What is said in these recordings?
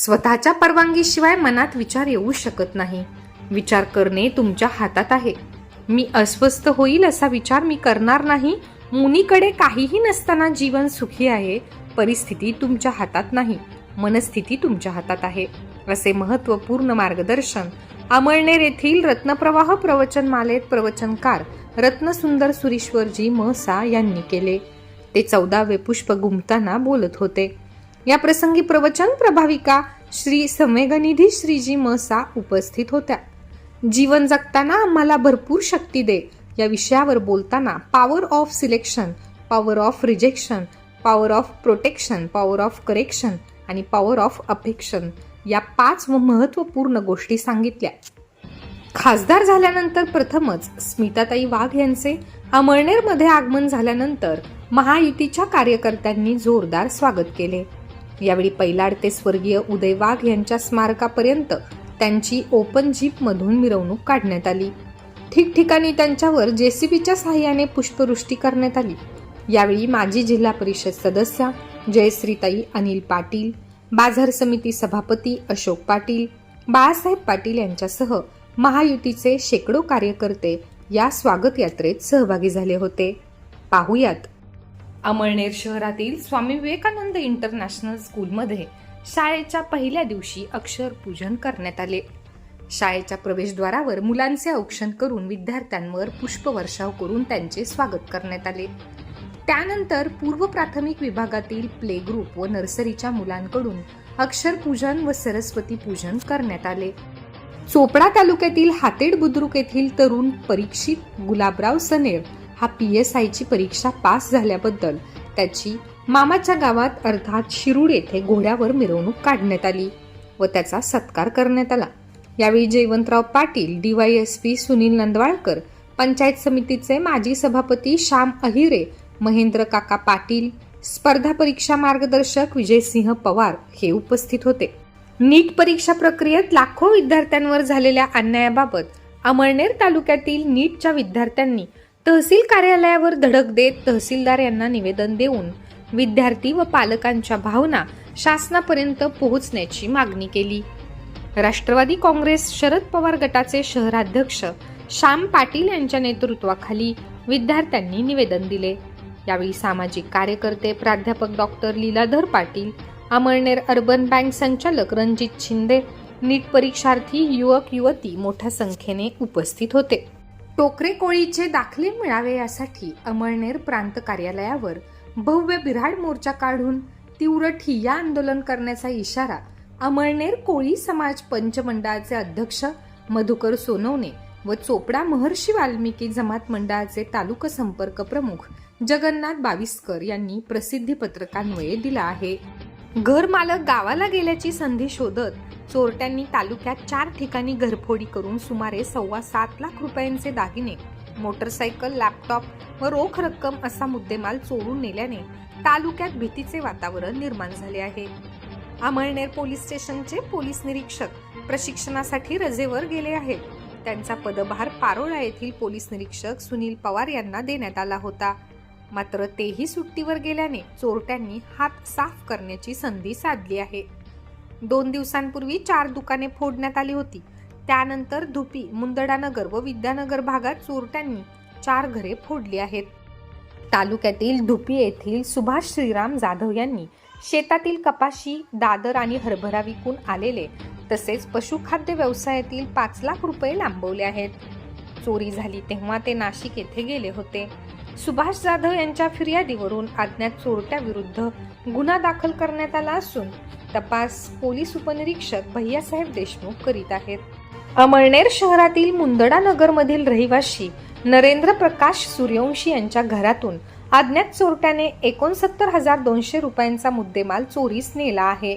स्वतःच्या परवानगीशिवाय मनात विचार येऊ शकत नाही. विचार करणे तुमच्या हातात आहे. मी अस्वस्थ होईल असा विचार मी करणार नाही. मुनीकडे काहीही नसताना जीवन सुखी आहे. परिस्थिती तुमच्या हातात नाही. मनस्थिती तुमच्या हातात आहे. असे महत्त्वपूर्ण मार्गदर्शन. अमळनेर येथील रत्नप्रवाह प्रवचनमालेत प्रवचनकार रत्नसुंदर सुरीश्वरजी महसा यांनी केले. ते चौदावे पुष्प गुंफताना बोलत होते. या प्रसंगी प्रवचन प्रभाविका श्री संवेगनिधी श्रीजी मसा उपस्थित होत्या. जीवन जगताना आम्हाला भरपूर शक्ती दे या विषयावर बोलताना power of selection power of rejection power of protection power of correction आणि पॉवर ऑफ अफेक्शन या पाच व महत्त्वपूर्ण गोष्टी सांगितल्या. खासदार झाल्यानंतर प्रथमच स्मिताताई वाघ यांचे अमळनेरमध्ये आगमन झाल्यानंतर महायुतीच्या कार्यकर्त्यांनी जोरदार स्वागत केले. यावेळी पैलाड ते स्वर्गीय उदय वाघ यांच्या स्मारकापर्यंत त्यांची ओपन जीप मधून मिरवणूक काढण्यात आली. ठिकठिकाणी त्यांच्यावर जेसीबीच्या सहाय्याने पुष्पवृष्टी करण्यात आली. यावेळी माजी जिल्हा परिषद सदस्या जयश्रीताई अनिल पाटील बाजार समिती सभापती अशोक पाटील बाळासाहेब पाटील यांच्यासह महायुतीचे शेकडो कार्यकर्ते या स्वागत यात्रेत सहभागी झाले होते. पाहुयात अमळनेर शहरातील स्वामी विवेकानंद इंटरनॅशनल स्कूलमध्ये शाळेच्या पहिल्या दिवशी अक्षर पूजन करण्यात आले. शाळेच्या प्रवेशद्वारावर मुलांचे औक्षण करून विद्यार्थ्यांवर पुष्पवर्षाव करून त्यांचे स्वागत करण्यात आले. त्यानंतर पूर्व प्राथमिक विभागातील प्ले ग्रुप व नर्सरीच्या मुलांकडून अक्षर पूजन व सरस्वती पूजन करण्यात आले. चोपडा तालुक्यातील हातेड बुद्रुक येथील तरुण परीक्षित गुलाबराव सनेर हा पी एस आयची परीक्षा पास झाल्याबद्दल त्याची मामाच्या गावात अर्थात शिरूड येथे घोड्यावर मिरवणूक काढण्यात आली व त्याचा सत्कार करण्यात आला. यावेळी जयवंतराव पाटील डीवायएसपी सुनील नंदवाळकर पंचायत समितीचे माजी सभापती श्याम अहिरे महेंद्र काका पाटील स्पर्धा परीक्षा मार्गदर्शक विजयसिंह पवार हे उपस्थित होते. नीट परीक्षा प्रक्रियेत लाखो विद्यार्थ्यांवर झालेल्या अन्यायाबाबत अमळनेर तालुक्यातील नीटच्या विद्यार्थ्यांनी तहसील कार्यालयावर धडक देत तहसीलदार यांना निवेदन देऊन विद्यार्थी व पालकांच्या भावना शासनापर्यंत पोहोचण्याची मागणी केली. राष्ट्रवादी काँग्रेस शरद पवार गटाचे शहराध्यक्ष श्याम पाटील यांच्या नेतृत्वाखाली विद्यार्थ्यांनी निवेदन दिले. यावेळी सामाजिक कार्यकर्ते प्राध्यापक doctor Liladhar Patil Amalner urban bank संचालक रणजित शिंदे नीट परीक्षार्थी युवक युवती मोठ्या संख्येने उपस्थित होते. टोकरे कोळीचे दाखले मिळावे यासाठी अमळनेर प्रांत कार्यालयावर भव्य बिऱ्हाड मोर्चा काढून तीव्र ठिय्या आंदोलन करण्याचा इशारा अमळनेर कोळी समाज पंचमंडळाचे अध्यक्ष मधुकर सोनवणे व चोपडा महर्षी वाल्मिकी जमात मंडळाचे तालुका संपर्क प्रमुख जगन्नाथ बाविस्कर यांनी प्रसिद्धी पत्रकान्वये दिला आहे. घरमालक गावाला गेल्याची संधी शोधत चोरट्यांनी तालुक्यात चार ठिकाणी घरफोडी करून सुमारे सव्वा सात लाख रुपयांचे दागिने मोटरसायकल लॅपटॉप व रोख रक्कम असा मुद्देमाल चोरून नेल्याने तालुक्यात भीतीचे वातावरण निर्माण झाले आहे. अमळनेर पोलीस स्टेशनचे पोलीस निरीक्षक प्रशिक्षणासाठी रजेवर गेले आहेत. त्यांचा पदभार पारोळा येथील पोलीस निरीक्षक सुनील पवार यांना देण्यात आला होता. मात्र तेही सुट्टीवर गेल्याने चोरट्यांनी हात साफ करण्याची संधी साधली आहे. दोन दिवसांपूर्वी चार दुकाने फोडण्यात आली होती. त्यानंतर धुपी मुंदडानगर व विद्यानगर भागात चोरट्यांनी चार घरे फोडली आहेत. तालुक्यातील धुपी येथील सुभाष श्रीराम जाधव यांनी शेतातील कपाशी दादर आणि हरभरा विकून आलेले तसेच पशुखाद्य व्यवसायातील पाच लाख रुपये लांबवले आहेत. चोरी झाली तेव्हा ते नाशिक येथे गेले होते. सुभाष जाधव यांच्या फिर्यादीवरून अज्ञात चोरट्याविरुद्ध गुन्हा दाखल करण्यात आला असून तपास पोलीस उपनिरीक्षक भैयासाहेब देशमुख करीत आहेत. अमळनेर शहरातील मुंदडा नगरमधील रहिवाशी नरेंद्र प्रकाश सूर्यवंशी यांच्या घरातून अज्ञात चोरट्याने एकोणसत्तर हजार दोनशे रुपयांचा मुद्देमाल चोरीस नेला आहे.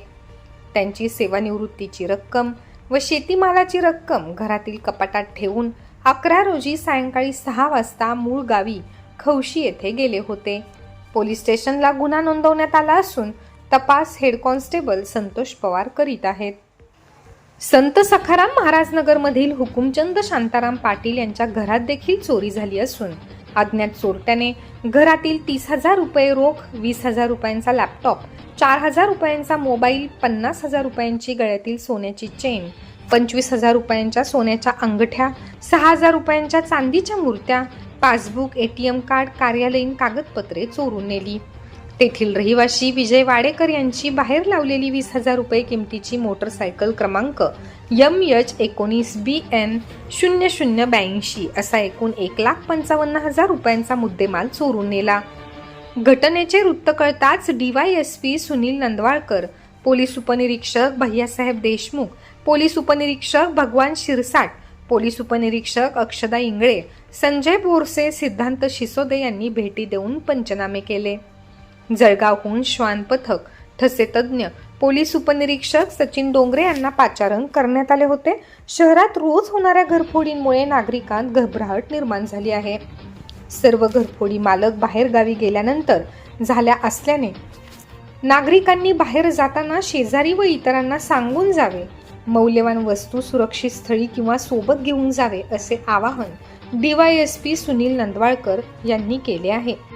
त्यांची सेवानिवृत्तीची रक्कम व शेतीमालाची रक्कम घरातील कपाटात ठेवून अकरा रोजी सायंकाळी सहा वाजता मूळ गावी खवशी येथे गेले होते. पोलीस स्टेशनला गुन्हा नोंदवण्यात आला असून तपास हेड कॉन्स्टेबल संतोष पवार करीत आहेत. संत सखाराम महाराजनगरमधील हुकुमचंद शांताराम पाटील यांच्या घरात देखील चोरी झाली असून अज्ञात चोरट्याने घरातील तीस हजार रुपये रोख वीस हजार रुपयांचा लॅपटॉप चार हजार रुपयांचा मोबाईल पन्नास हजार रुपयांची गळ्यातील सोन्याची चेन पंचवीस हजार रुपयांच्या सोन्याच्या अंगठ्या सहा हजार रुपयांच्या चांदीच्या मूर्त्या पासबुक एटीएम कार्ड कार्यालयीन कागदपत्रे चोरून नेली. तेथील रहिवाशी विजय वाडेकर यांची बाहेर लावलेली वीस हजार रुपये किमतीची मोटरसायकल क्रमांक यम एच एकोणीस बी एन शून्य शून्य ब्याऐंशी असा एकूण एक लाख पंचावन्न हजार रुपयांचा मुद्देमाल चोरून नेला. घटनेचे वृत्त कळताच डीवायएसपी सुनील नंदवाळकर पोलीस उपनिरीक्षक भैयासाहेब देशमुख पोलीस उपनिरीक्षक भगवान शिरसाट पोलीस उपनिरीक्षक अक्षदा इंगळे संजय बोरसे सिद्धांत शिसोदे यांनी भेटी देऊन पंचनामे केले. जळगावहून श्वान पथक ठसे तज्ज्ञ पोलीस उपनिरीक्षक सचिन डोंगरे यांना पाचारण करण्यात आले होते. शहरात रोज होणाऱ्या घरफोडींमुळे नागरिकांत घबराहट निर्माण झाली आहे. सर्व घरफोडी मालक बाहेर गावी गेल्यानंतर झाल्या असल्याने नागरिकांनी बाहेर जाताना शेजारी व इतरांना सांगून जावे मौल्यवान वस्तू सुरक्षित स्थळी किंवा सोबत घेऊन जावे असे आवाहन डीवायएसपी सुनील नंदवाळकर यांनी केले आहे.